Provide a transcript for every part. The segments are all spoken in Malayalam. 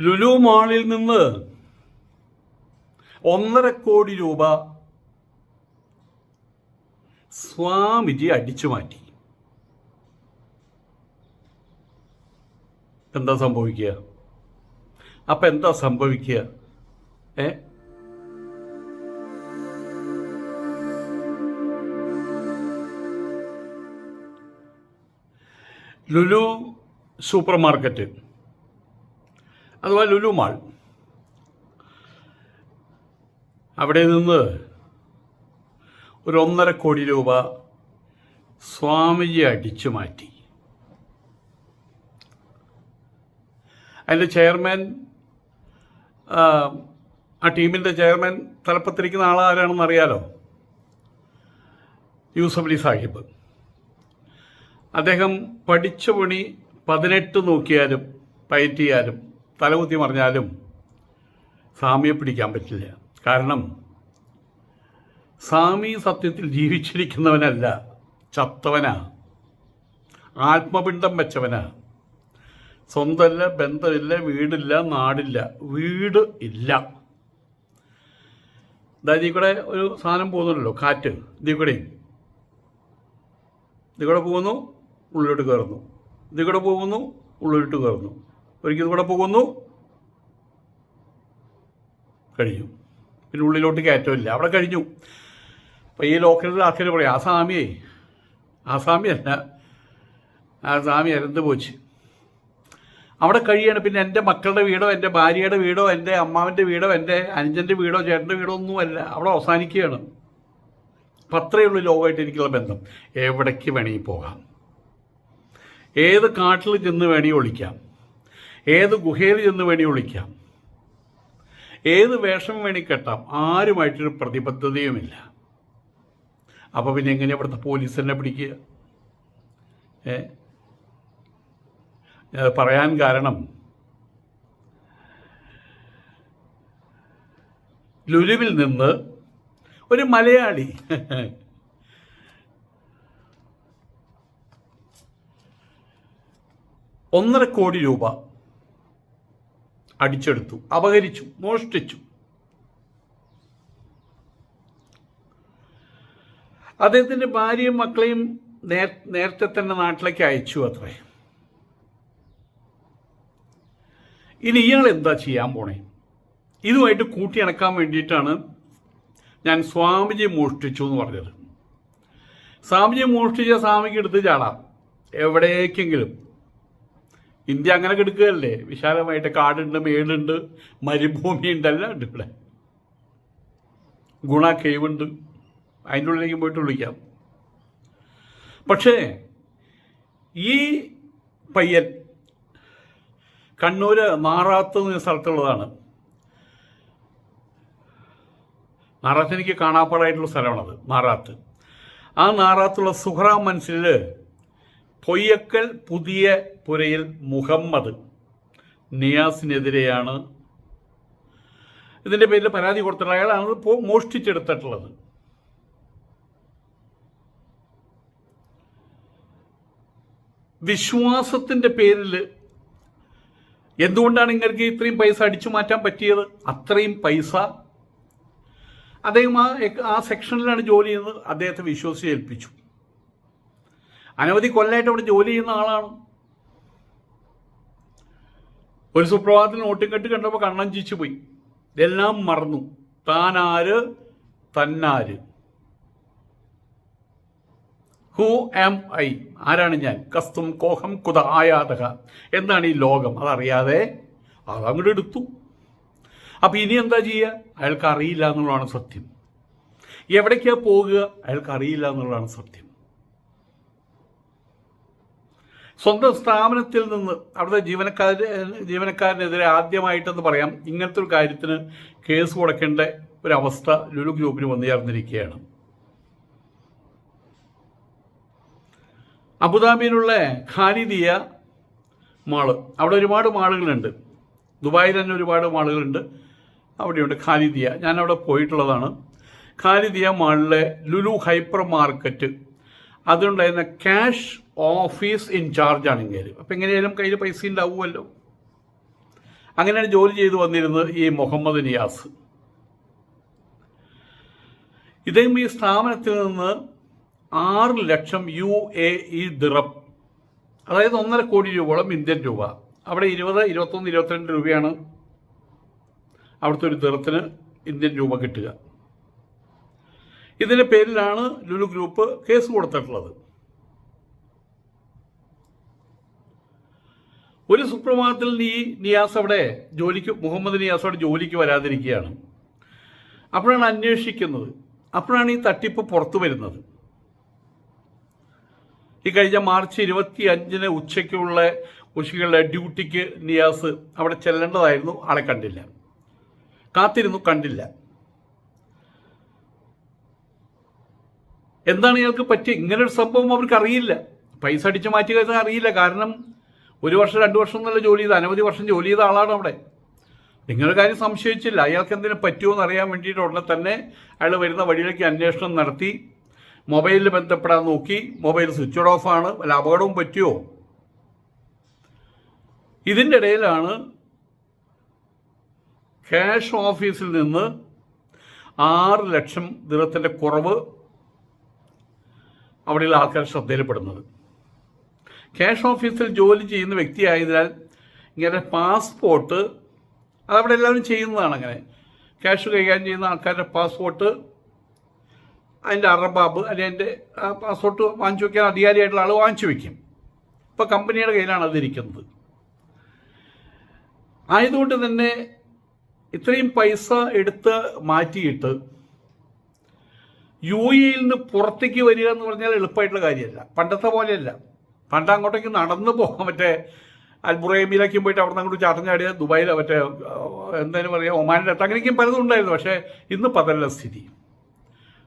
ലുലു മാളിൽ നിന്ന് ഒന്നര കോടി രൂപ സ്വാമിജി അടിച്ചു മാറ്റി. എന്താ സംഭവിക്കുക? അപ്പം എന്താ സംഭവിക്കുക? ഏ? ലുലു സൂപ്പർ മാർക്കറ്റ് അഥവാ ലുലു മാൾ അവിടെ നിന്ന് ഒരു ഒന്നര കോടി രൂപ സ്വാമിജി അടിച്ചു മാറ്റി. അതിന്റെ ചെയർമാൻ ആ, ടീമിന്റെ ചെയർമാൻ തലപ്പത്തിരിക്കുന്ന ആളാരാണെന്ന് അറിയാലോ? യൂസഫ് അലി സാഹിബ്. അദ്ദേഹം പഠിച്ച പണി പതിനെട്ട് നോക്കിയാലും പയറ്റിയാലും തലകുത്തി മറിഞ്ഞാലും സ്വാമിയെ പിടിക്കാൻ പറ്റില്ല. കാരണം സ്വാമി സത്യത്തിൽ ജീവിച്ചിരിക്കുന്നവനല്ല ചത്തവനാ ആത്മപിണ്ഡം വെച്ചവനാ. സ്വന്തമല്ല ബന്ധമില്ല വീടില്ല നാടില്ല വീട് ഇല്ല. ഇതാ കൂടെ ഒരു സാധനം പോകുന്നുണ്ടല്ലോ കാറ്റ്. ഇതിൽ കൂടെ ഇതിൽ കൂടെ പോകുന്നു ഉള്ളിലോട്ട് കയറുന്നു. ഇതിൽ കൂടെ പോകുന്നു ഉള്ളിലോട്ട് കയറുന്നു. ഒരിക്കൽ കൂടെ പോകുന്നു. കഴിഞ്ഞു പിന്നെ ഉള്ളിലോട്ട് കയറ്റമില്ല അവിടെ കഴിഞ്ഞു. അപ്പോൾ ഈ ലോക്കലിൽ ആൾക്കാർ പറയും ആ സ്വാമിയേ ആ സ്വാമിയല്ല ആ സ്വാമി അരന്ത് പോച്ച്. അവിടെ കഴിയാണ്. പിന്നെ എന്റെ മക്കളുടെ വീടോ എന്റെ ഭാര്യയുടെ വീടോ എന്റെ അമ്മാവിന്റെ വീടോ എന്റെ അനുജന്റെ വീടോ ചേട്ടന്റെ വീടോ ഒന്നുമല്ല. അവിടെ അവസാനിക്കുകയാണ്. അപ്പം അത്രയേ ഉള്ളൂ ലോകമായിട്ട് എനിക്കുള്ള ബന്ധം. എവിടേക്ക് വേണമെങ്കിൽ പോകാം. ഏത് കാട്ടിൽ ചെന്ന് വേണമെങ്കിൽ ഒളിക്കാം. ഏത് ഗുഹയിൽ ചെന്ന് വേണി ഒളിക്കാം. ഏത് വേഷം വേണി കെട്ടാം. ആരുമായിട്ടൊരു പ്രതിബദ്ധതയുമില്ല. അപ്പോൾ പിന്നെ എങ്ങനെയാണ് ഇവിടുത്തെ പോലീസ് തന്നെ പിടിക്കുക? ഏ? പറയാൻ കാരണം ലുലുവിൽ നിന്ന് ഒരു മലയാളി ഒന്നര കോടി രൂപ അടിച്ചെടുത്തു അപഹരിച്ചു മോഷ്ടിച്ചു. അദ്ദേഹത്തിന്റെ ഭാര്യയും മക്കളെയും നേരത്തെ തന്നെ നാട്ടിലേക്ക് അയച്ചു അത്രേ. ഇനി ഇയാൾ എന്താ ചെയ്യാൻ പോണേ? ഇതുമായിട്ട് കൂട്ടിയിണക്കാൻ വേണ്ടിയിട്ടാണ് ഞാൻ സ്വാമിജി മോഷ്ടിച്ചു എന്ന് പറഞ്ഞത്. സ്വാമിജി മോഷ്ടിച്ച സ്വാമിക്ക് എടുത്ത് ചാടാം. എവിടേക്കെങ്കിലും ഇന്ത്യ അങ്ങനെ കിടക്കുകയല്ലേ? വിശാലമായിട്ട് കാടുണ്ട് മേടുണ്ട് മരുഭൂമി എല്ലാം ഉണ്ട് ഇവിടെ. ഗുണ കേവുണ്ട്. അതിന്റെ ഉള്ളിലേക്ക് പോയിട്ട് വിളിക്കാം. പക്ഷേ ഈ പയ്യൻ കണ്ണൂർ എന്ന സ്ഥലത്തുള്ളതാണ്. നാറാത്ത് എനിക്ക് കാണാപ്പാടായിട്ടുള്ള സ്ഥലമാണത് നാറാത്ത്. ആ നാറാത്തുള്ള സുഹ്റാം മനസ്സിൽ പൊയ്യക്കൽ പുതിയ പുരയിൽ മുഹമ്മദ് നിയാസിനെതിരെയാണ് ഇതിന്റെ പേരിൽ പരാതി കൊടുത്തിട്ടുള്ള അയാളാണ് മോഷ്ടിച്ചെടുത്തിട്ടുള്ളത്. വിശ്വാസത്തിന്റെ പേരിൽ എന്തുകൊണ്ടാണ് ഇങ്ങനെ ഇത്രയും പൈസ അടിച്ചു മാറ്റാൻ പറ്റിയത്? അത്രയും പൈസ? അദ്ദേഹം ആ ആ സെക്ഷനിലാണ് ജോലി ചെയ്യുന്നത്. അദ്ദേഹത്തെ വിശ്വസിച്ച് ഏൽപ്പിച്ചു. അനവധി കൊല്ലമായിട്ട് അവിടെ ജോലി ചെയ്യുന്ന ആളാണ്. ഒരു സുപ്രഭാതത്തിൽ നോട്ടും കെട്ട് കണ്ടപ്പോൾ കണ്ണം ചിച്ചു പോയി. ഇതെല്ലാം മറന്നു. താനാര്? തന്നാര്? ഹൂ ആം ഐ ആരാണ് ഞാൻ? കസ്തും കോഹം കുത ആയാതക. എന്താണ് ഈ ലോകം? അതറിയാതെ അതങ്ങോട്ട് എടുത്തു. അപ്പം ഇനി എന്താ ചെയ്യുക അയാൾക്ക് അറിയില്ല എന്നുള്ളതാണ് സത്യം. എവിടേക്കാണ് പോകുക അയാൾക്ക് അറിയില്ല എന്നുള്ളതാണ് സത്യം. സ്വന്തം സ്ഥാപനത്തിൽ നിന്ന് അവിടുത്തെ ജീവനക്കാർ ജീവനക്കാരനെതിരെ ആദ്യമായിട്ടെന്ന് പറയാം ഇങ്ങനത്തെ ഒരു കാര്യത്തിന് കേസ് കൊടുക്കേണ്ട ഒരവസ്ഥ ലുലു ഗ്രൂപ്പിന് വന്നു ചേർന്നിരിക്കുകയാണ്. അബുദാബിയിലുള്ള ഖാലിദിയ മാൾ. അവിടെ ഒരുപാട് മാളുകളുണ്ട്. ദുബായിൽ തന്നെ ഒരുപാട് മാളുകളുണ്ട്. അവിടെയുണ്ട് ഖാലിദിയ. ഞാൻ അവിടെ പോയിട്ടുള്ളതാണ്. ഖാലിദിയ മാളിലെ ലുലു ഹൈപ്പർ മാർക്കറ്റ്. അതുണ്ടായിരുന്ന ക്യാഷ് ഓഫീസ് ഇൻചാർജ് ആണ് ഇങ്ങനെ അപ്പം എങ്ങനെയായാലും കയ്യിൽ പൈസ ഉണ്ടാവുമല്ലോ. അങ്ങനെയാണ് ജോലി ചെയ്തു വന്നിരുന്നത് ഈ മുഹമ്മദ് നിയാസ്. ഇദ്ദേഹം ഈ സ്ഥാപനത്തിൽ നിന്ന് ആറ് ലക്ഷം യു എ ഇ ദിറം അതായത് ഒന്നര കോടി രൂപയോളം ഇന്ത്യൻ രൂപ. അവിടെ ഇരുപത് ഇരുപത്തൊന്ന് ഇരുപത്തിരണ്ട് രൂപയാണ് അവിടുത്തെ ഒരു ദിറത്തിന് ഇന്ത്യൻ രൂപ കിട്ടുക. ഇതിന്റെ പേരിലാണ് ലുലു ഗ്രൂപ്പ് കേസ് കൊടുത്തിട്ടുള്ളത്. ഒരു സുപ്രഭാതത്തിൽ നീ നിയാസ് അവിടെ ജോലിക്ക് മുഹമ്മദ് നിയാസ് അവിടെ ജോലിക്ക് വരാതിരിക്കുകയാണ്. അപ്പോഴാണ് അന്വേഷിക്കുന്നത്. അപ്പോഴാണ് ഈ തട്ടിപ്പ് പുറത്തു വരുന്നത്. ഈ കഴിഞ്ഞ മാർച്ച് ഇരുപത്തി അഞ്ചിന് ഉച്ചയ്ക്കുള്ള ഉച്ചയ്ക്കുള്ള ഡ്യൂട്ടിക്ക് നിയാസ് അവിടെ ചെല്ലേണ്ടതായിരുന്നു. ആളെ കണ്ടില്ല. കാത്തിരുന്നു കണ്ടില്ല. എന്താണ് ഇയാൾക്ക് പറ്റിയ? ഇങ്ങനൊരു സംഭവം അവർക്ക് അറിയില്ല. പൈസ അടിച്ചു മാറ്റുക അറിയില്ല. കാരണം ഒരു വർഷം രണ്ട് വർഷം എന്നുള്ള ജോലി ചെയ്ത് അനവധി വർഷം ജോലി ചെയ്ത ആളാണ് അവിടെ. നിങ്ങളുടെ കാര്യം സംശയിച്ചില്ല. അയാൾക്ക് എന്തിനു പറ്റുമോ അറിയാൻ വേണ്ടിയിട്ട് ഉടനെ തന്നെ അയാൾ വരുന്ന വഴിയിലേക്ക് അന്വേഷണം നടത്തി മൊബൈലിൽ ബന്ധപ്പെടാൻ നോക്കി മൊബൈൽ സ്വിച്ച് ഓഫ് ആണ്. വല്ല അപകടവും പറ്റുമോ ഇതിന്റെ ഇടയിലാണ് ക്യാഷ് ഓഫീസിൽ നിന്ന് ആറ് ലക്ഷം ദിനത്തിന്റെ കുറവ് അവിടെയുള്ള ആൾക്കാർ ശ്രദ്ധയിൽപ്പെടുന്നത്. ക്യാഷ് ഓഫീസിൽ ജോലി ചെയ്യുന്ന വ്യക്തിയായതിനാൽ ഇങ്ങനെ പാസ്പോർട്ട് അതവിടെ എല്ലാവരും ചെയ്യുന്നതാണ് അങ്ങനെ. ക്യാഷ് കൈകാര്യം ചെയ്യുന്ന ആൾക്കാരുടെ പാസ്പോർട്ട് അതിന്റെ അറബാബ് അല്ലെങ്കിൽ അതിന്റെ പാസ്പോർട്ട് വാങ്ങിച്ചു വയ്ക്കാൻ അധികാരിയായിട്ടുള്ള ആൾ വാങ്ങിച്ചു വയ്ക്കും ഇപ്പോൾ കമ്പനിയുടെ കയ്യിലാണ് അതിരിക്കുന്നത്. ആയതുകൊണ്ട് തന്നെ ഇത്രയും പൈസ എടുത്ത് മാറ്റിയിട്ട് യു എയിൽ നിന്ന് പുറത്തേക്ക് വരിക എന്ന് പറഞ്ഞാൽ എളുപ്പമായിട്ടുള്ള കാര്യമല്ല. പണ്ടത്തെ പോലെയല്ല. പണ്ട് അങ്ങോട്ടേക്ക് നടന്നു പോകാൻ മറ്റേ അൽബുറേമിയിലേക്കും പോയിട്ട് അവിടെ അങ്ങോട്ട് ചാട്ടം ചാടിയ ദുബായിൽ മറ്റേ എന്തായാലും പറയുക ഒമാനിന്റെ അടുത്ത്. അങ്ങനെയൊക്കെയും പലതും ഉണ്ടായിരുന്നു. പക്ഷേ ഇന്ന് പതല്ല സ്ഥിതി.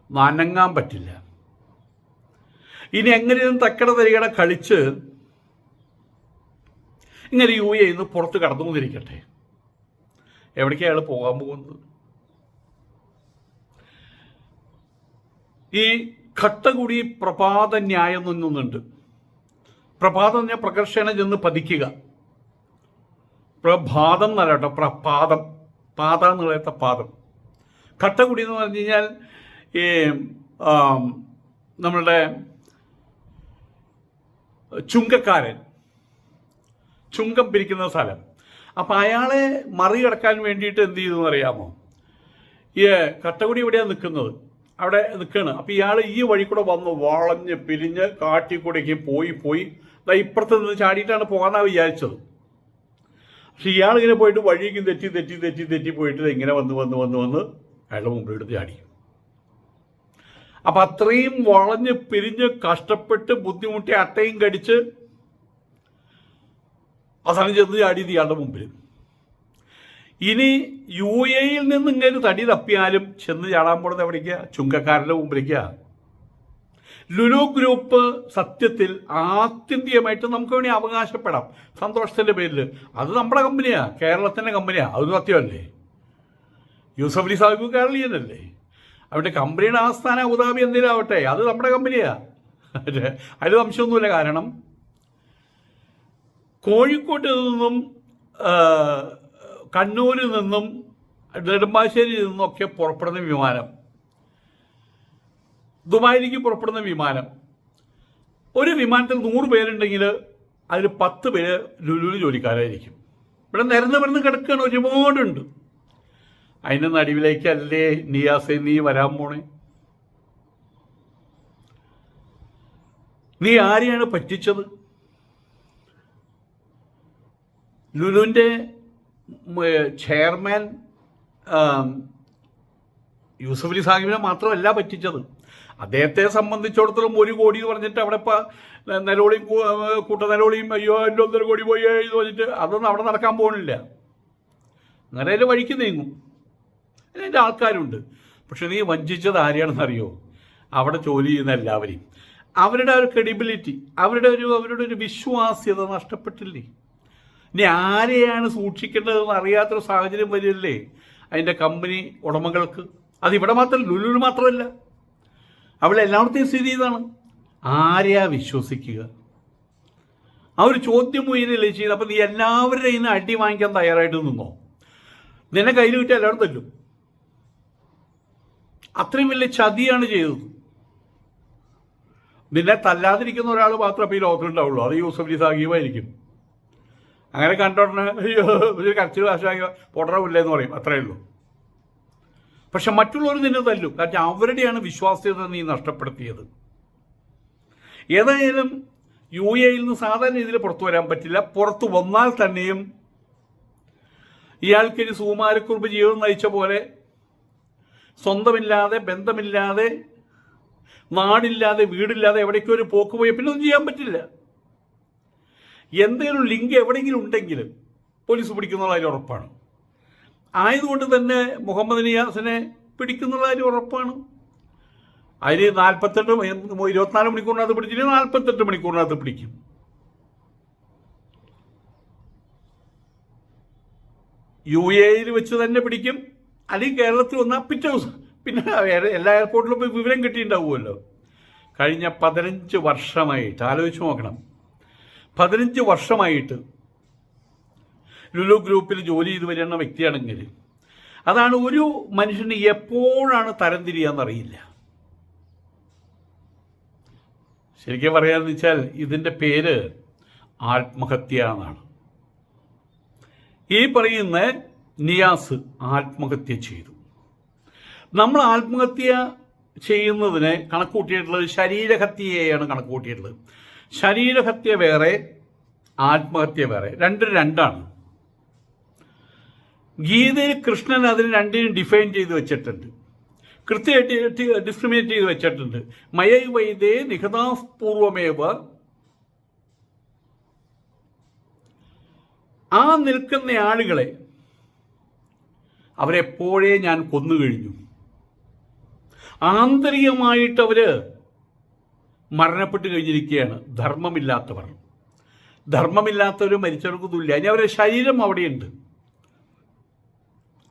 നനങ്ങാൻ പറ്റില്ല. ഇനി എങ്ങനെയും തക്കട തരികട കളിച്ച് ഇങ്ങനെ യു എ ഇന്ന് പുറത്ത് കടന്നു കൊണ്ടിരിക്കട്ടെ എവിടേക്കാണ് അയാൾ പോകാൻ പോകുന്നത്? ഈ ഘട്ടകുടി പ്രഭാത ന്യായം എന്നൊന്നുണ്ട്. പ്രഭാതം ഞാൻ പ്രകർഷണം ചെന്ന് പതിക്കുക. പ്രഭാതം എന്നല്ല കേട്ടോ പ്രഭാതം പാത എന്ന് പറയത്ത പാദം. കട്ടകുടി എന്ന് പറഞ്ഞു കഴിഞ്ഞാൽ ഈ നമ്മളുടെ ചുങ്കക്കാരൻ. ചുങ്കം പിരിക്കുന്ന സ്ഥലം. അപ്പം അയാളെ മറികടക്കാൻ വേണ്ടിയിട്ട് എന്ത് ചെയ്തു അറിയാമോ? ഈ കട്ടകുടി ഇവിടെയാണ് നിൽക്കുന്നത്. അവിടെ നിൽക്കുകയാണ്. അപ്പം ഇയാൾ ഈ വഴി കൂടെ വന്ന് വളഞ്ഞ് പിരിഞ്ഞ് കാട്ടിക്കൂടേക്ക് പോയി പോയി ഇപ്പുറത്ത് നിന്ന് ചാടിയിട്ടാണ് പോകാനാ വിചാരിച്ചത്. പക്ഷെ ഇയാൾ ഇങ്ങനെ പോയിട്ട് വഴിക്കും തെറ്റി തെറ്റി തെറ്റി തെറ്റി പോയിട്ട് ഇങ്ങനെ വന്ന് വന്ന് വന്ന് വന്ന് അയാളുടെ മുമ്പിലെടുത്ത് ചാടി. അപ്പം അത്രയും വളഞ്ഞ് പിരിഞ്ഞ് കഷ്ടപ്പെട്ട് ബുദ്ധിമുട്ടി അട്ടയും കടിച്ച് അവസാനം ചെന്ന് ചാടിയത് ഇയാളുടെ മുമ്പിൽ. ഇനി യു എയിൽ നിന്ന് ഇങ്ങനെ തടി തപ്പിയാലും ചെന്ന് ചാടാൻ പോകുന്നത് എവിടേക്കാ? ചുങ്കക്കാരന്റെ മുമ്പിലേക്കാ. ലുലു ഗ്രൂപ്പ് സത്യത്തിൽ ആത്യന്തികമായിട്ട് നമുക്ക് വേണി അവകാശപ്പെടാം. സന്തോഷത്തിന്റെ പേരിൽ അത് നമ്മുടെ കമ്പനിയാണ് കേരളത്തിന്റെ കമ്പനിയാണ് അത് സത്യമല്ലേ? യൂസഫ് അലി സാഹിബ് കേരളീയനല്ലേ? അവരുടെ കമ്പനിയുടെ ആസ്ഥാന അബുദാബി എന്തെങ്കിലും ആവട്ടെ. അത് നമ്മുടെ കമ്പനിയാണ് അതിൽ സംശയമൊന്നുമില്ല. കാരണം കോഴിക്കോട്ട് നിന്നും കണ്ണൂരിൽ നിന്നും നെടുമ്പാശ്ശേരിയിൽ നിന്നൊക്കെ പുറപ്പെടുന്ന വിമാനം. ദുബായിലേക്ക് പുറപ്പെടുന്ന വിമാനം. ഒരു വിമാനത്തിൽ നൂറ് പേരുണ്ടെങ്കിൽ അതിൽ പത്ത് പേര് ലുലുവിൽ ജോലിക്കാരായിരിക്കും. ഇവിടെ നിരന്ന് വരുന്ന കിടക്കുകയാണ് ഒരുപാടുണ്ട്. അതിന്റെ നടുവിലേക്കല്ലേ നിയാസെ നീ വരാൻ പോണേ? നീ ആരെയാണ് പറ്റിച്ചത്? ലുലുവിന്റെ ചെയർമാൻ യൂസഫ് അലി സാഹിബിനെ മാത്രമല്ല പറ്റിച്ചത്. അദ്ദേഹത്തെ സംബന്ധിച്ചിടത്തോളം ഒരു കോടി എന്ന് പറഞ്ഞിട്ട് അവിടെ ഇപ്പൊ നിലവിളിയും കൂട്ട നിലവിളിയും അയ്യോ എന്റെ ഒന്നര കോടി പോയി എന്ന് പറഞ്ഞിട്ട് അതൊന്നും അവിടെ നടക്കാൻ പോകുന്നില്ല. അങ്ങനെ അതിൽ വഴിക്ക് നീങ്ങും. അതിന്റെ ആൾക്കാരുണ്ട്. പക്ഷെ നീ വഞ്ചിച്ചത് ആരെയാണെന്നറിയോ? അവിടെ ജോലി ചെയ്യുന്ന എല്ലാവരെയും. അവരുടെ ഒരു ക്രെഡിബിലിറ്റി അവരുടെ ഒരു അവരുടെ ഒരു വിശ്വാസ്യത നഷ്ടപ്പെട്ടില്ലേ? ഇനി ആരെയാണ് സൂക്ഷിക്കേണ്ടതെന്ന് അറിയാത്തൊരു സാഹചര്യം വരില്ലേ അതിന്റെ കമ്പനി ഉടമകൾക്ക്. അതിവിടെ മാത്രം ലുലുവിൽ മാത്രമല്ല. അവിടെ എല്ലായിടത്തെയും സ്ഥിതി ഇതാണ്. ആരെയാ വിശ്വസിക്കുക? ആ ഒരു ചോദ്യം ഉയരല്ലേ ചെയ്ത് അപ്പം നീ എല്ലാവരുടെയും ഇന്ന് അടി വാങ്ങിക്കാൻ തയ്യാറായിട്ട് നിന്നോ? നിന്നെ കയ്യിൽ കിട്ടിയ എല്ലാവരും തല്ലും. അത്രയും വലിയ ചതിയാണ് ചെയ്തത്. നിന്നെ തല്ലാതിരിക്കുന്ന ഒരാൾ മാത്രമേ ഈ ലോകത്തിലുണ്ടാവുള്ളൂ. അത് യൂസഫ് സാഹിബായിരിക്കും അങ്ങനെ കണ്ടോടനെ അയ്യോ ഒരു കരച്ചിൽ ഭാഷ എന്ന് പറയും. അത്രയേ ഉള്ളൂ. പക്ഷെ മറ്റുള്ളവർ നിന്നെ തല്ലും. കാരണം അവരുടെയാണ് വിശ്വാസ്യത നീ നഷ്ടപ്പെടുത്തിയത്. ഏതായാലും യു എയിൽ നിന്ന് സാധാരണ രീതിയിൽ പുറത്തു വരാൻ പറ്റില്ല. പുറത്തു വന്നാൽ തന്നെയും ഇയാൾക്കൊരു സുകുമാരക്കുറിപ്പ് ജീവിതം നയിച്ച പോലെ സ്വന്തമില്ലാതെ ബന്ധമില്ലാതെ നാടില്ലാതെ വീടില്ലാതെ എവിടേക്കോ ഒരു പോക്ക് പോയി പിന്നെ ഒന്നും ചെയ്യാൻ പറ്റില്ല. എന്തെങ്കിലും ലിങ്ക് എവിടെയെങ്കിലും ഉണ്ടെങ്കിൽ പോലീസ് പിടിക്കുന്നുള്ള കാര്യം ഉറപ്പാണ്. ആയതുകൊണ്ട് തന്നെ മുഹമ്മദ് നിയാസിനെ പിടിക്കുന്നുള്ള കാര്യം ഉറപ്പാണ്. അതിന് നാൽപ്പത്തെട്ട് ഇരുപത്തിനാല് മണിക്കൂറിനകത്ത് പിടിച്ചില്ലെങ്കിൽ നാൽപ്പത്തെട്ട് മണിക്കൂറിനകത്ത് പിടിക്കും. യു എയിൽ വെച്ച് തന്നെ പിടിക്കും. അല്ലെങ്കിൽ കേരളത്തിൽ വന്നാൽ പിറ്റേ ദിവസം. പിന്നെ എല്ലാ എയർപോർട്ടിലും പോയി വിവരം കിട്ടിയിട്ടുണ്ടാവുമല്ലോ. കഴിഞ്ഞ പതിനഞ്ച് വർഷമായിട്ട് ആലോചിച്ച് നോക്കണം. പതിനഞ്ച് വർഷമായിട്ട് ലുലു ഗ്രൂപ്പിൽ ജോലി ചെയ്ത് വരുന്ന വ്യക്തിയാണെങ്കിൽ അതാണ് ഒരു മനുഷ്യന് എപ്പോഴാണ് തരംതിരിയാന്നറിയില്ല ശരിക്കും പറയാന്ന് വെച്ചാൽ ഇതിന്റെ പേര് ആത്മഹത്യ എന്നാണ്. ഈ പറയുന്ന നിയാസ് ആത്മഹത്യ ചെയ്തു. നമ്മൾ ആത്മഹത്യ ചെയ്യുന്നതിന് കണക്കുകൂട്ടിയിട്ടുള്ളത് ശരീരഹത്യയാണ് കണക്കുകൂട്ടിയിട്ടുള്ളത് ശരീരഹത്യ വേറെ ആത്മഹത്യ വേറെ. രണ്ടും രണ്ടാണ്. ഗീതയിൽ കൃഷ്ണൻ അതിന് രണ്ടിനും ഡിഫൈൻ ചെയ്ത് വെച്ചിട്ടുണ്ട്. കൃത്യമായിട്ട് ഡിസ്ക്രിമിനേറ്റ് ചെയ്ത് വെച്ചിട്ടുണ്ട്. മയൈ വൈദേ നിഹതാപൂർവമേവ ആ നിൽക്കുന്ന ആളുകളെ അവരെപ്പോഴേ ഞാൻ കൊന്നു കഴിഞ്ഞു ആന്തരികമായിട്ട് അവർ മരണപ്പെട്ട് കഴിഞ്ഞിരിക്കുകയാണ്. ധർമ്മമില്ലാത്തവർ. ധർമ്മമില്ലാത്തവർ മരിച്ചവർക്ക് തുല്യ. ഇനി അവരുടെ ശരീരം അവിടെയുണ്ട്.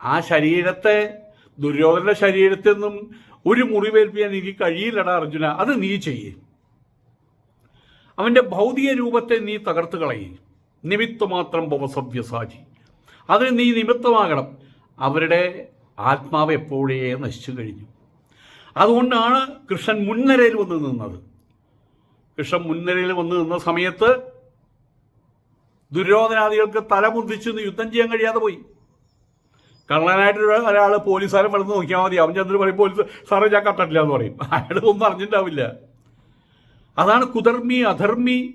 ആ ശരീരത്തെ ദുര്യോധന ശരീരത്തിൽ നിന്നും ഒരു മുറിവേൽപ്പിക്കാൻ എനിക്ക് കഴിയില്ലടാ അർജുന. അത് നീ ചെയ്യേ. അവന്റെ ഭൗതിക രൂപത്തെ നീ തകർത്ത് കളയേ. നിമിത്തമാത്രം ഭവസവ്യസാചി. അതിന് നീ നിമിത്തമാകണം. അവരുടെ ആത്മാവ് എപ്പോഴേ നശിച്ചു കഴിഞ്ഞു. അതുകൊണ്ടാണ് കൃഷ്ണൻ മുൻനിരയിൽ വന്ന് നിന്നത്. കൃഷ്ണൻ മുൻനിരയിൽ വന്ന് നിന്ന സമയത്ത് ദുര്യോധനാദികൾക്ക് തലമുന്തിച്ച് യുദ്ധം ചെയ്യാൻ കഴിയാതെ പോയി. കള്ളനായിട്ട് ഒരാൾ പോലീസുകാരൻ വെളുത്ത് നോക്കിയാൽ മതി. അവൻ ചെന്നിട്ട് പറയും പോലീസ് സാറേ ഞാൻ കട്ടില്ല എന്ന് പറയും. അയാൾ ഒന്നും അറിഞ്ഞിട്ടുണ്ടാവില്ല. അതാണ് കുധർമ്മി അധർമ്മി.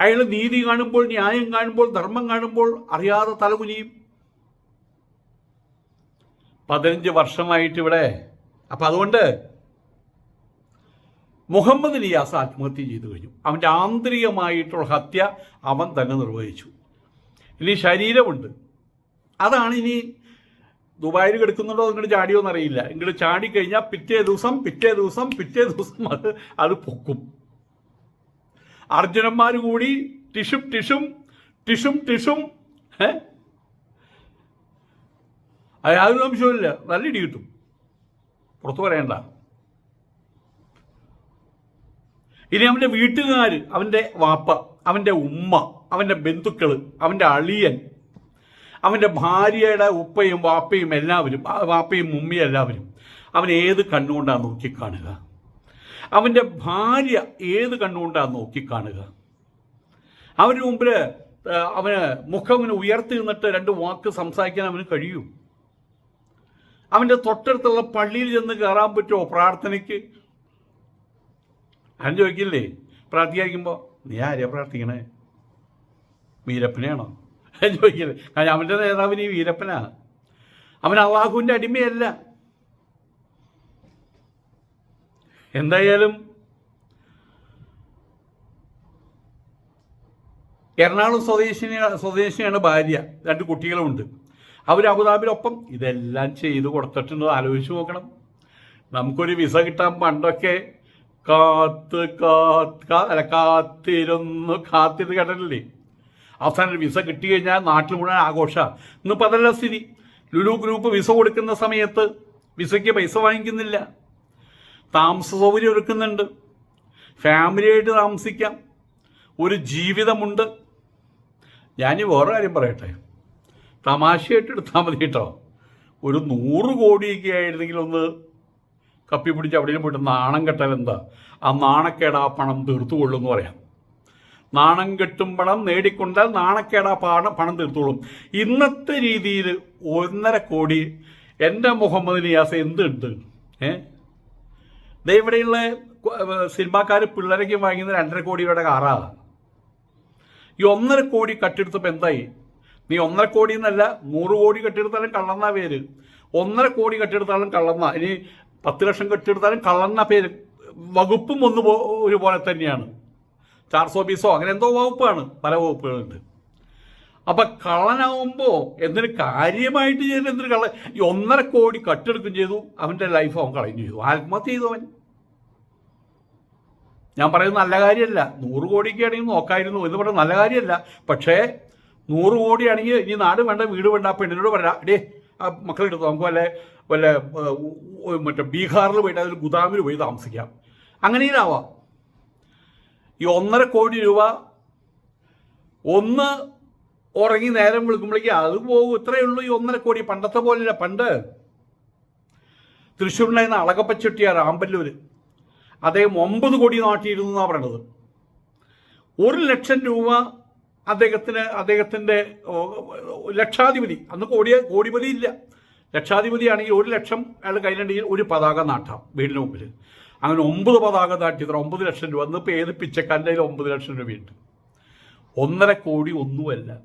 അയാൾ നീതി കാണുമ്പോൾ ന്യായം കാണുമ്പോൾ ധർമ്മം കാണുമ്പോൾ അറിയാതെ തലകുനിയും. പതിനഞ്ച് വർഷമായിട്ട് ഇവിടെ. അപ്പം അതുകൊണ്ട് മുഹമ്മദ് നിയാസ് ആത്മഹത്യ ചെയ്തു കഴിഞ്ഞു. അവന്റെ ആന്തരികമായിട്ടുള്ള ഹത്യ അവൻ തന്നെ നിർവഹിച്ചു. ഇനി ശരീരമുണ്ട്. അതാണ് ഇനി ദുബായിൽ കിടക്കുന്നുണ്ടോ അങ്ങോട്ട് ചാടിയോ എന്നറിയില്ല. ഇങ്ങോട്ട് ചാടിക്കഴിഞ്ഞാൽ പിറ്റേ ദിവസം പിറ്റേ ദിവസം പിറ്റേ ദിവസം അത് അത് പൊക്കും. അർജുനന്മാർ കൂടി ടിഷും ടിഷും ടിഷും ടിഷും ഏ? അത് യാതൊരു സംശയമില്ല നല്ല ഇടി കിട്ടും. പുറത്തു പറയണ്ട. ഇനി അവന്റെ വീട്ടുകാർ അവന്റെ വാപ്പ അവന്റെ ഉമ്മ അവന്റെ ബന്ധുക്കൾ അവന്റെ അളിയൻ അവന്റെ ഭാര്യയുടെ ഉപ്പയും വാപ്പയും എല്ലാവരും വാപ്പയും ഉമ്മയും എല്ലാവരും അവൻ ഏത് കണ്ണുകൊണ്ടാണ് നോക്കിക്കാണുക? അവന്റെ ഭാര്യ ഏത് കണ്ണുകൊണ്ടാണ് നോക്കിക്കാണുക? അവന് മുമ്പിൽ അവന് മുഖം ഇങ്ങനെ ഉയർത്തി നിന്നിട്ട് രണ്ട് വാക്ക് സംസാരിക്കാൻ അവന് കഴിയൂ. അവന്റെ തൊട്ടടുത്തുള്ള പള്ളിയിൽ ചെന്ന് കയറാൻ പറ്റുമോ പ്രാർത്ഥനയ്ക്ക്? അവൻ ചോദിക്കില്ലേ പ്രാർത്ഥിക്കാതിരിക്കുമ്പോൾ നീ ആരെയാണ് പ്രാർത്ഥിക്കണേ? വീരപ്പനെയാണോ ഞാൻ ചോദിക്കില്ലേ കാരണം അവന്റെ നേതാവിന് ഈ വീരപ്പനാ. അവൻ അള്ളാഹുവിന്റെ അടിമയല്ല. എന്തായാലും എറണാകുളം സ്വദേശിനി സ്വദേശിയാണ് ഭാര്യ. രണ്ട് കുട്ടികളുമുണ്ട്. അവർ അബുദാബിയിലൊപ്പം ഇതെല്ലാം ചെയ്ത് കൊടുത്തിട്ടുണ്ട്. ആലോചിച്ച് നോക്കണം. നമുക്കൊരു വിസ കിട്ടാൻ പണ്ടൊക്കെ കാത്ത് കാത്ത് അല്ല കാത്തിരുന്നു. കാത്തിരുന്ന് കേട്ടിട്ടില്ലേ? അവസാനം വിസ കിട്ടി കഴിഞ്ഞാൽ നാട്ടിൽ മുഴുവൻ ആഘോഷമാണ് ഇന്നിപ്പോൾ അതല്ല സ്ഥിതി. ലുലു ഗ്രൂപ്പ് വിസ കൊടുക്കുന്ന സമയത്ത് വിസയ്ക്ക് പൈസ വാങ്ങിക്കുന്നില്ല. താമസ സൗകര്യം ഒരുക്കുന്നുണ്ട്. ഫാമിലിയായിട്ട് താമസിക്കാം. ഒരു ജീവിതമുണ്ട്. ഞാൻ വേറെ കാര്യം പറയട്ടെ? തമാശയായിട്ട് എടുത്താൽ മതി കേട്ടോ. ഒരു നൂറ് കോടിയൊക്കെ ആയിരുന്നെങ്കിൽ ഒന്ന് കപ്പി പിടിച്ച് അവിടെ പോയിട്ട് നാണം കെട്ടാൽ എന്താ? ആ നാണക്കേട് ആ പണം തീർത്തുകൊള്ളുമെന്ന് പറയാം. നാണം കെട്ടും പണം നേടിക്കൊണ്ടാൽ നാണക്കേടാ ആ പണം തീർത്തോളും. ഇന്നത്തെ രീതിയിൽ ഒന്നര കോടി എന്റെ മുഹമ്മദ് നിയാസ് എന്തുണ്ട് ഏ? ഇവിടെയുള്ള സിനിമാക്കാർ പിള്ളേരൊക്കെ വാങ്ങിയത് രണ്ടര കോടിയുടെ കാറാണ്. കാറാ ഈ ഒന്നര കോടി കട്ടെടുത്തപ്പോൾ എന്തായി? നീ ഒന്നര കോടി എന്നല്ല നൂറ് കോടി കെട്ടിയെടുത്താലും കള്ളന്ന പേര്. ഒന്നര കോടി കെട്ടിയെടുത്താലും കള്ളന്ന. ഇനി പത്ത് ലക്ഷം കെട്ടിയെടുത്താലും കള്ളന്ന പേര്. വകുപ്പും ഒന്ന് ഒരുപോലെ തന്നെയാണ്. ചാർസോ ബീസോ അങ്ങനെ എന്തോ വകുപ്പാണ് പല വകുപ്പുകളുണ്ട്. അപ്പൊ കള്ളനാവുമ്പോ എന്തിന് കാര്യമായിട്ട് ചെയ്ത് എന്തിനു കള്ള ഈ ഒന്നര കോടി കട്ടെടുക്കും ചെയ്തു അവന്റെ ലൈഫ് അവൻ കളഞ്ഞു ചെയ്തു. ആത്മഹത്യ ചെയ്തു അവൻ. ഞാൻ പറയുന്നത് നല്ല കാര്യമല്ല. നൂറ് കോടിക്കാണെങ്കിൽ നോക്കായിരുന്നു എന്ന് പറയുന്നത് നല്ല കാര്യമല്ല. പക്ഷേ നൂറ് കോടിയാണെങ്കിൽ ഇനി നാട് വേണ്ട വീട് വേണ്ട ആ പെണ്ണിനോട് പറയാം ഡേ ആ മക്കളെടുത്ത് നമുക്ക് വല്ല വല്ല മറ്റേ ബീഹാറിൽ പോയിട്ട് അതിൽ ഗുദാമിൽ പോയി താമസിക്കാം. അങ്ങനെയാവാം ഈ ഒന്നര കോടി രൂപ ഒന്ന് ഉറങ്ങി നേരം വിളിക്കുമ്പോഴേക്കും അത് പോകും. ഇത്രയേ ഉള്ളൂ ഈ ഒന്നര കോടി. പണ്ടത്തെ പോലെയല്ല. പണ്ട് തൃശ്ശൂരിലായിരുന്ന അളകപ്പച്ചെട്ടിയാർ ആമ്പല്ലൂര് അദ്ദേഹം ഒമ്പത് കോടി നാട്ടിയിരുന്നു എന്നാണ് പറയണത്. ഒരു ലക്ഷം രൂപ അദ്ദേഹത്തിന് അദ്ദേഹത്തിന്റെ ലക്ഷാധിപതി. അന്ന് കോടിയ കോടിപതി ഇല്ല. ലക്ഷാധിപതി ആണെങ്കിൽ ഒരു ലക്ഷം അയാൾ കയ്യിലുണ്ടെങ്കിൽ ഒരു പതാക നാട്ടാം വീടിന് മുമ്പിൽ അങ്ങനെ ഒമ്പത് പതാക നാട്ടി ഇത്ര ഒമ്പത് ലക്ഷം രൂപ. ഇന്നിപ്പോൾ ഏത് പിച്ചക്കാരന്റെ കയ്യിൽ ഒമ്പത് ലക്ഷം രൂപയുണ്ട് ഒന്നര കോടി ഒന്നുമല്ല.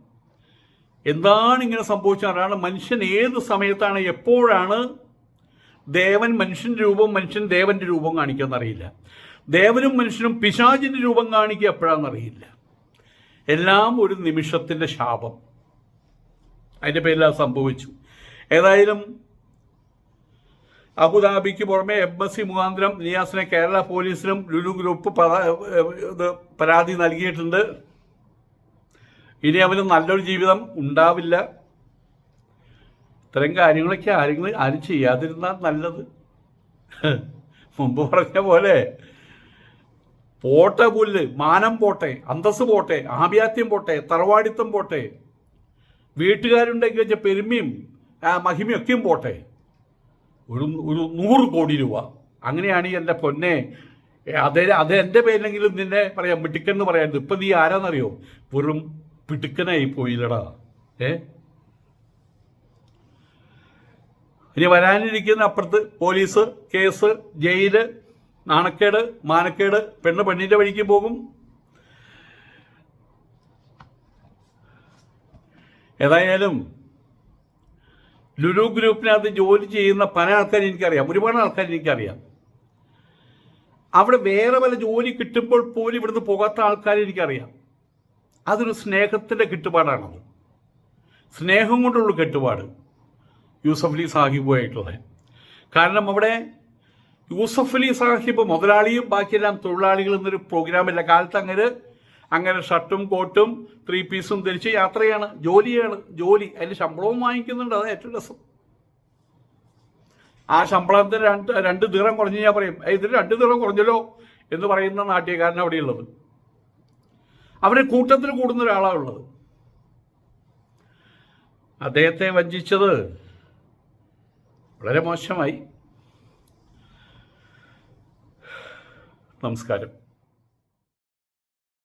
എന്താണ് ഇങ്ങനെ സംഭവിച്ചതാണ് മനുഷ്യൻ ഏത് സമയത്താണ് എപ്പോഴാണ് ദേവൻ മനുഷ്യന്റെ രൂപം മനുഷ്യൻ ദേവന്റെ രൂപം കാണിക്കുമെന്ന് അറിയില്ല. ദേവനും മനുഷ്യനും പിശാചിന്റെ രൂപം കാണിക്കുക എപ്പോഴാണെന്നറിയില്ല എല്ലാം ഒരു നിമിഷത്തിന്റെ ശാപം. അതിന്റെ പേരിൽ അത് സംഭവിച്ചു. ഏതായാലും അബുദാബിക്ക് പുറമെ എം എസ് സി മുഖാന്തരം നിയാസിനെ കേരള പോലീസിനും ലുലു ഗ്രൂപ്പ് പരാതി നൽകിയിട്ടുണ്ട്. ഇനി അവന് നല്ലൊരു ജീവിതം ഉണ്ടാവില്ല. ഇത്തരം കാര്യങ്ങളൊക്കെ ആരെങ്കിലും ആരും ചെയ്യാതിരുന്നാൽ നല്ലത്. മുമ്പ് പറഞ്ഞ പോലെ പോട്ടെ പുല്ല് മാനം പോട്ടെ അന്തസ് പോട്ടെ ആഭ്യാത്യം പോട്ടെ തറവാടിത്തം പോട്ടെ വീട്ടുകാരുണ്ടെങ്കിൽ വെച്ച പെരുമയും മഹിമയൊക്കെയും പോട്ടെ. ഒരു ഒരു നൂറ് കോടി രൂപ. അങ്ങനെയാണ് ഈ എന്റെ പൊന്നെ. അത് അതേ എന്റെ പേരിലെങ്കിലും നിന്നെ പറയാം മിടുക്കൻ എന്ന് പറയാൻ. ഇപ്പം നീ ആരാന്നറിയോ? വെറും പിടുക്കനായി പോയില്ലടാ. ഏ? ഇനി വരാനിരിക്കുന്ന അപ്പുറത്ത് പോലീസ് കേസ് ജയിൽ നാണക്കേട് മാനക്കേട് പെണ്ണ് പെണ്ണിന്റെ വഴിക്ക് പോകും. ഏതായാലും ലുലു ഗ്രൂപ്പിനകത്ത് ജോലി ചെയ്യുന്ന പല ആൾക്കാരും എനിക്കറിയാം. ഒരുപാട് ആൾക്കാർ എനിക്കറിയാം. അവിടെ വേറെ പല ജോലി കിട്ടുമ്പോൾ പോലും ഇവിടുന്ന് പോകാത്ത ആൾക്കാരെ എനിക്കറിയാം. അതൊരു സ്നേഹത്തിന്റെ കെട്ടുപാടാണത്. സ്നേഹം കൊണ്ടുള്ള കെട്ടുപാട് യൂസഫ് അലി സാഹിബുമായിട്ടുള്ളത് കാരണം അവിടെ യൂസഫ് അലി സാഹിബ് മുതലാളിയും ബാക്കിയെല്ലാം തൊഴിലാളികൾ എന്നൊരു പ്രോഗ്രാമില്ല കാലത്ത് അങ്ങനെ അങ്ങനെ ഷർട്ടും കോട്ടും ത്രീ പീസും ധരിച്ച് യാത്രയാണ്. ജോലിയാണ്. ജോലി. അതിൽ ശമ്പളവും വാങ്ങിക്കുന്നുണ്ട്. അത് ഏറ്റവും രസം. ആ ശമ്പളത്തിന് രണ്ട് രണ്ട് ദീറം കുറഞ്ഞ് ഞാൻ പറയും "ഏയ് ഇതിന് രണ്ട് ദീറം കുറഞ്ഞല്ലോ എന്ന് പറയുന്ന നാട്യക്കാരൻ അവിടെയുള്ളത് അവരെ കൂട്ടത്തിൽ കൂടുന്ന ഒരാളാണ് ഉള്ളത്. അദ്ദേഹത്തെ വഞ്ചിച്ചത് വളരെ മോശമായി. നമസ്കാരം.